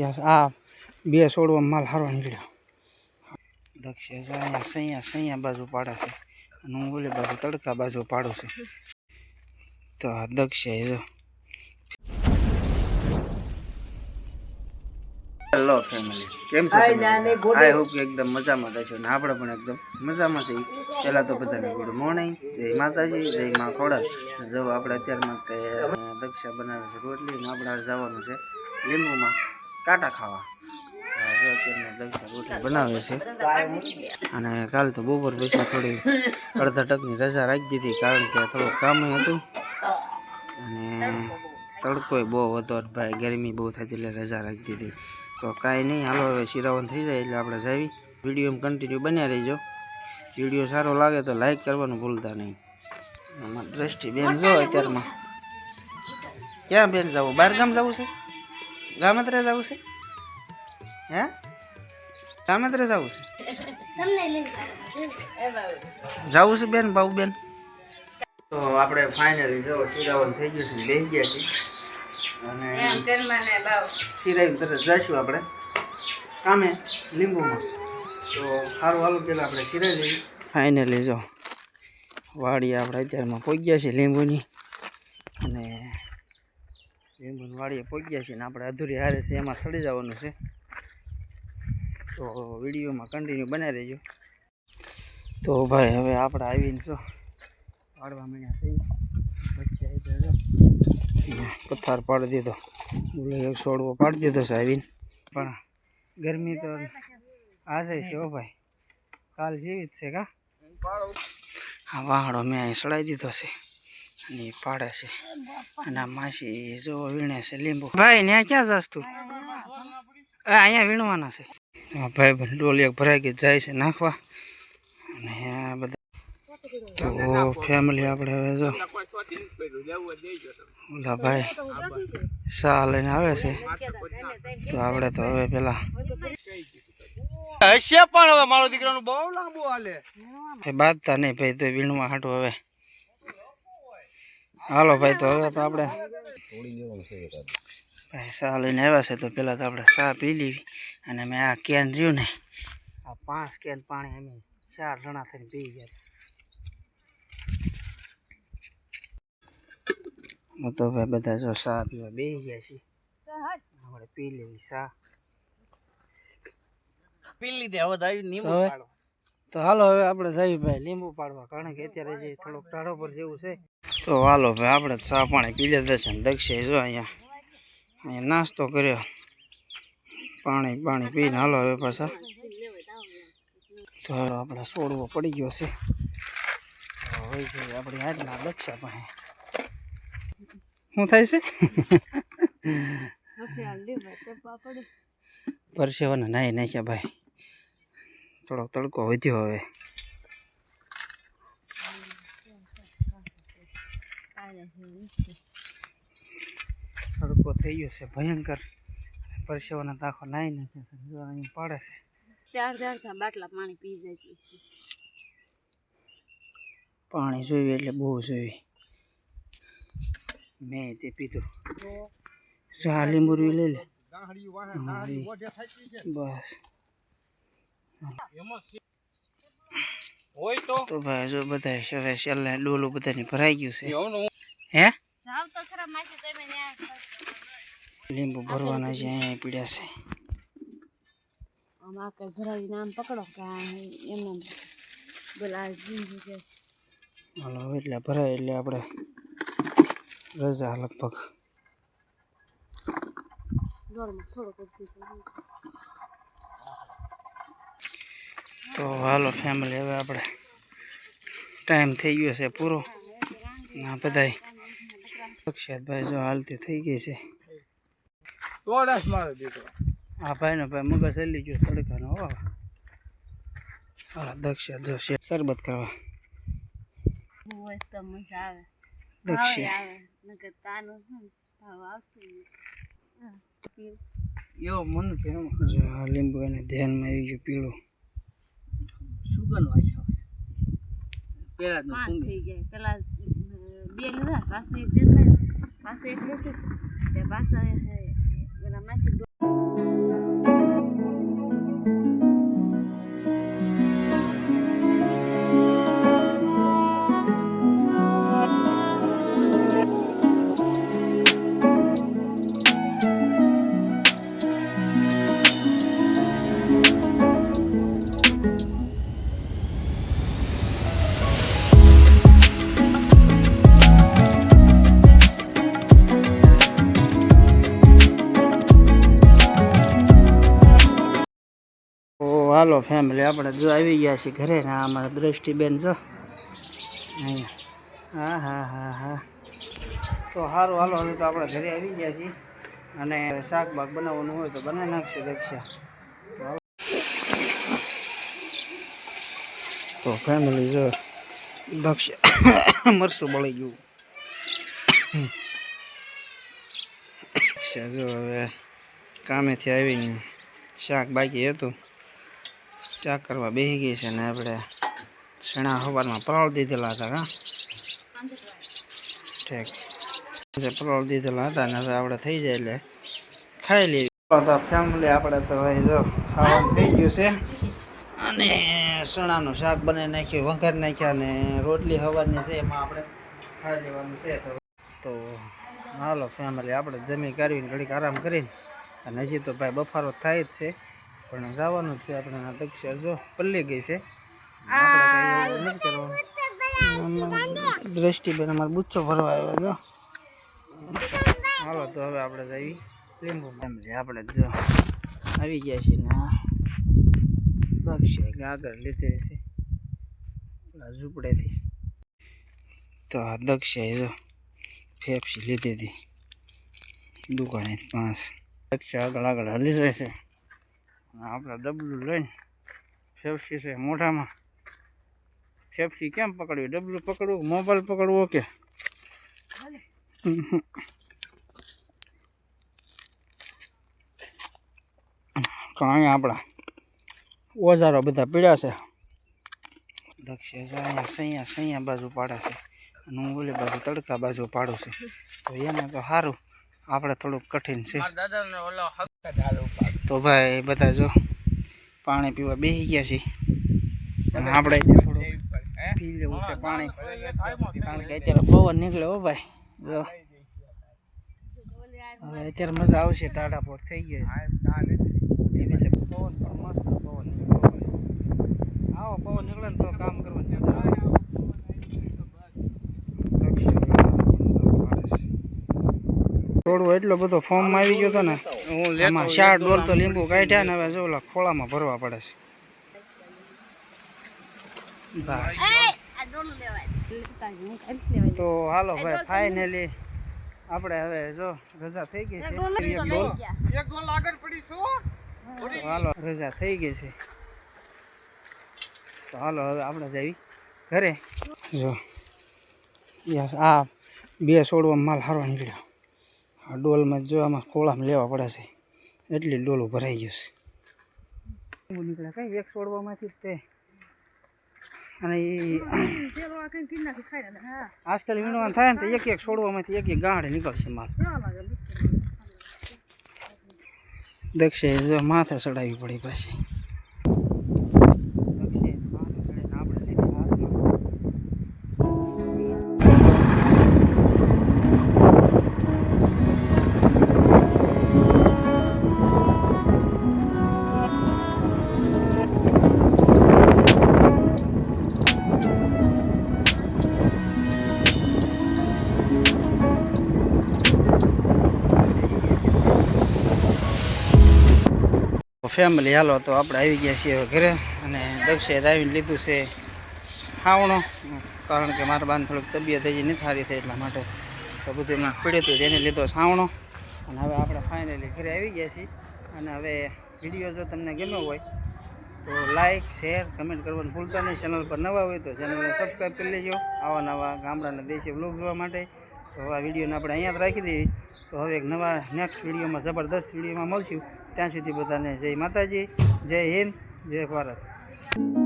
Yes આ બે છોડવા માલ હારો નીકળ્યો. દક્ષે જો અહીંયા સૈયા સૈયા બાજુ પાડે છે. અને હું ઓલી બાજુ તડકા બાજુ પાડું છું. તો આ દક્ષે જો હેલો ફેમિલી કેમ છો આઈ હોપ એકદમ મજામાં રહેશો ને આપણે પણ એકદમ મજામાં છીએ. પહેલાં તો બધાને ગુડ મોર્નિંગ જય માતાજી જય મા ખોડા. જો આપણે અત્યારમાં દક્ષા બનાવે છે રોટલી ને આપણે જવાનું છે લીંબુમાં. કાંટા ખાવા. બનાવે છે. અને કાલ તો બપોર પછી થોડી અડધા ટકની રજા રાખી દીધી કારણ કે થોડુંક કામ હતું. અને તડકોય બહુ હતો ભાઈ ગરમી બહુ થતી એટલે રજા રાખી દીધી. તો કાંઈ નહીં, હાલો હવે શિરાવન થઈ જાય એટલે આપણે જાવી. વીડિયો કન્ટિન્યુ બન્યા રહીજો. વીડિયો સારો લાગે તો લાઈક કરવાનું ભૂલતા નહીં. આમાં દ્રષ્ટિ બેન જો અત્યારમાં. ક્યાં બેન જવું? બહાર ગામ જવું છે? ગામત્રે જવું છે? હે? ગામત્રે જવું છે? જવું છે. બેન બાબુ બેન? તો આપણે ફાઇનલી જો ચિરાવન થઈ ગયું છે લઈ ગયા છીએ. અને ચિરાવી તરત જઈશું આપણે. કામે લીંબુમાં. તો સારું હાલો પેલા આપણે સિરાઈ લઈએ. ફાઇનલી જો વાડી આપણે અત્યારમાં પહોંચ્યા છીએ લીંબુની. અને લીંબુની વાડીએ પહોંચ્યા છીએ ને આપણે અધૂરી હારે છે એમાં સડી જવાનું છે. તો વિડીયોમાં કન્ટિન્યુ બનાવી દેજો. તો ભાઈ હવે આપણે આવીને છો પાડવા મહિના થઈ પથ્થર પાડી દીધો. બોલે એક છોડવો પાડી દીધો છે આવીને. પણ ગરમી તો આજે છે હો ભાઈ. કાલ જેવી જ છે કા? હા વાહડો મેં અહીં સડાઈ દીધો છે. અને એ પાડે છે. અને આ માસી જો વીણે છે લીંબુ. ભાઈ ત્યાં ક્યાં જાસ તું? એ અહીંયા વીણવાના છે. હા ભાઈ ડોલી એક ભરાઈ ગઈ જાય છે નાખવા. અને આ બધા તો ફેમિલી આપણે હવે જો ઓલા ભાઈ સા લઈને આવે છે. તો આપણે તો હવે પેલા હશે પણ હવે મારો દીકરાનું બહુ લાંબુ હાલે. એ બાંધતા નહીં ભાઈ તો વીણવા હાટું હવે. હાલો ભાઈ તો હવે તો આપણે ભાઈ સા લઈને આવ્યા છે તો પેલા તો આપણે ચા પી લેવી અને મેં આ કેન રહ્યું ને આ પાંચ કેન પાણી અમે ચાર જણા થઈને પી ગયા હું તો ભાઈ બધા જો ચા પીવા બે ગયા છીએ. આપણે પી લેવી ચા પી લીધી હવે આવી નીંબુ હવે? પાડો તો હાલો હવે આપણે જઈએ ભાઈ લીંબુ પાડવા. કારણ કે અત્યારે જે થોડોક ટાળો પર જેવું છે. તો હાલો ભાઈ આપણે ચા પાણી પી લીધા છે દક્ષે જો અહીંયા. અહીંયા નાસ્તો કર્યો. પાણી પાણી પીને હાલો હવે પાછા. તો હાલો આપણે છોડવો પડી ગયો છે. હોય છે આપણી આજના દક્ષા પાસે. શું થાય છે? પરસેવાને નાહી નાખ્યા ભાઈ. થોડોક તડકો વધ્યો હવે. તડકો થઈ ગયો છે ભયંકર. પરસેવાનો તાખો નાહી નાખ્યો છે જો અહીં પાડે છે. બાટલા પાણી પી જાય છે. પાણી જોયું એટલે બહુ જોયું મેં તે પીધું. જો આ લીંબુ લઈ લે. બસ. તો. તો ભાઈ જો બધા હવે છેલ્લે ડોલું બધાની ભરાઈ ગયું છે. હે? જાવ તો ખરા માસી તમે ન્યા લીંબુ ભરવાના છે અહીંયા પીડ્યા છે. આમ આકર ભરાવી નામ પકડો કે એમ એમને બોલા જીંજુ કે હાલો હવે એટલે ભરાય એટલે આપણે રજા લગભગ. તો હાલો ફેમિલી હવે આપણે ટાઈમ થઈ ગયો છે પૂરો. ના બધાય અક્ષતભાઈ જો હાલતી થઈ ગઈ છે. તોડાસ મારો દીકરો. આ ભાઈનો ભાઈ મગજ હલી ગયો તડકાનો હો. હા દક્ષ જો છે શરબત કરવા. હોય તો મજા આવે. દક્ષ. આવે. નકર તાનો શું ભાવ આવતું. એવો મન છે જો આ લીંબુ એને ધ્યાનમાં આવી ગયું પીળું. સુગંધ વાય છે. પેલા થઈ ગયા પેલા બે લીધા પાછું એક પાછું te pasa desde પાછા અ, હાલો ફેમિલી આપણે જો આવી ગયા છીએ ઘરે ને અમારા દ્રષ્ટિબેન જો. અહીંયા. હા હા હા હા. તો સારું હાલો, હવે તો આપણે ઘરે આવી ગયા છીએ. અને શાકભાગ બનાવવાનું હોય તો બનાવી નાખશું રક્ષા તો ફેમિલી જો દક્ષ મરસું બળી ગયું. જો હવે કામેથી આવીને શાક બાકી હતું. શાક કરવા બેસી ગઈ છે ને આપણે ચણા સવારમાં પલાળ દીધેલા હતા ઠીક. પલાળ દીધેલા હતા ને હવે આપણે થઈ જાય એટલે ખાઈ તો ફેમિલી આપણે તો ભાઈ જો ખાવાનું થઈ ગયું છે. અને ચણાનું શાક બનાવી નાખ્યું, વઘાર નાખ્યા ને રોટલી હવાની છે, એમાં આપણે ખાઈ લેવાનું છે. તો તો હાલો ફેમિલી આપણે જમી કરીને ઘડીક આરામ કરીને અને હજી તો ભાઈ બફારો થાય જ છે. પણ જવાનું છે આપણે આ જો પલ્લી ગઈ છે. દ્રષ્ટિબેન અમારે બુચ્છો ભરવા આવ્યો જો હાલો તો હવે આપણે જઈ લીંબુ. ફેમિલી આપણે જો આવી ગયા છીએ ને દક્ષે ગાગર લીધે છે ઝૂંપડેથી. તો આ દક્ષાએ જો ફેફસી લીધી હતી. દુકાને પાંચ દક્ષા આગળ આગળ હલી જાય છે. આપણે ડબલું લઈને સેફસી છે મોઢામાં. સેફસી કેમ પકડવી? ડબલું પકડવું મોબાઈલ પકડવો કે. અહીંયા આપણા ઓજારો બધા પીડ્યા છે. દક્ષિણ અહીંયા સૈયા સૈયા બાજુ પાડે છે. અને હું ઓલી બાજુ તડકા બાજુ પાડું છું. તો એમાં તો સારું. આપણે થોડુંક કઠિન છે. તો ભાઈ બધા જો પાણી પીવા બેસી ગયા છે. આપણે થોડું પી લેવું છે પાણી. કારણ કે અત્યારે પવન નીકળે હો ભાઈ. જો. હવે અત્યારે મજા આવશે ટાટા પોટ થઈ ગયો એવી છે પવન પણ મસ્ત પવન. નીકળે આવો પવન નીકળે ને તો કામ કરવાની મજા આવે થોડું એટલો બધો ફોર્મમાં આવી ગયો હતો ને એમાં આમાં ચાર ડોલ તો લીંબુ કાઢ્યા ને હવે જો ઓલા ખોળામાં ભરવા પડે છે. બસ. આ ડોલું લેવાય. હું ખાઈ લેવાય તો હાલો ભાઈ ફાઇનલી આપણે હવે જો રજા થઈ ગઈ છે. એક ગોલ આગળ પડી છું? હાલો રજા થઈ ગઈ છે. તો હાલો હવે આપણે જઈ ઘરે. જો યસ આ બે છોડવામાં માલ સારો નીકળ્યો. આ ડોલમાં જો આમાં ખોળામાં લેવા પડે છે. એટલી ડોલું ભરાઈ ગયું છે. નીકળે કઈ એક છોડવામાંથી તે. અને આજકાલ વીણવાનું થાય ને તો એક એક છોડવામાંથી એક એક ગાંઠ નીકળશે માલ. દક્ષે માથે ચડાવવી પડી પાછી. ફેમિલી હાલો, તો આપણે આવી ગયા છીએ હવે ઘરે અને દક્ષે આવીને લીધું છે ખાવણો. કારણ કે મારા બાને થોડીક તબિયત હજી નથી સારી થઈ એટલા માટે. તો બધું એમાં પડ્યું હતું તેને લીધો સાવણો. અને હવે આપણે ફાઇનલી ઘરે આવી ગયા છીએ. અને હવે વીડિયો જો તમને ગમ્યો હોય, તો લાઇક શેર કમેન્ટ કરવાનું ભૂલતા નહીં. ચેનલ પર નવા હોય તો ચેનલને સબસ્ક્રાઈબ કરી લેજો. આવા નવા ગામડાના દેશી બ્લોગ જોવા માટે. તો આ વિડીયોને આપણે અહીંયા જ રાખી દેવી. તો હવે એક નવા નેક્સ્ટ વિડીયોમાં જબરદસ્ત વિડીયોમાં મળશું. ત્યાં સુધી બધાને જય માતાજી જય હિન્દ જય ભારત.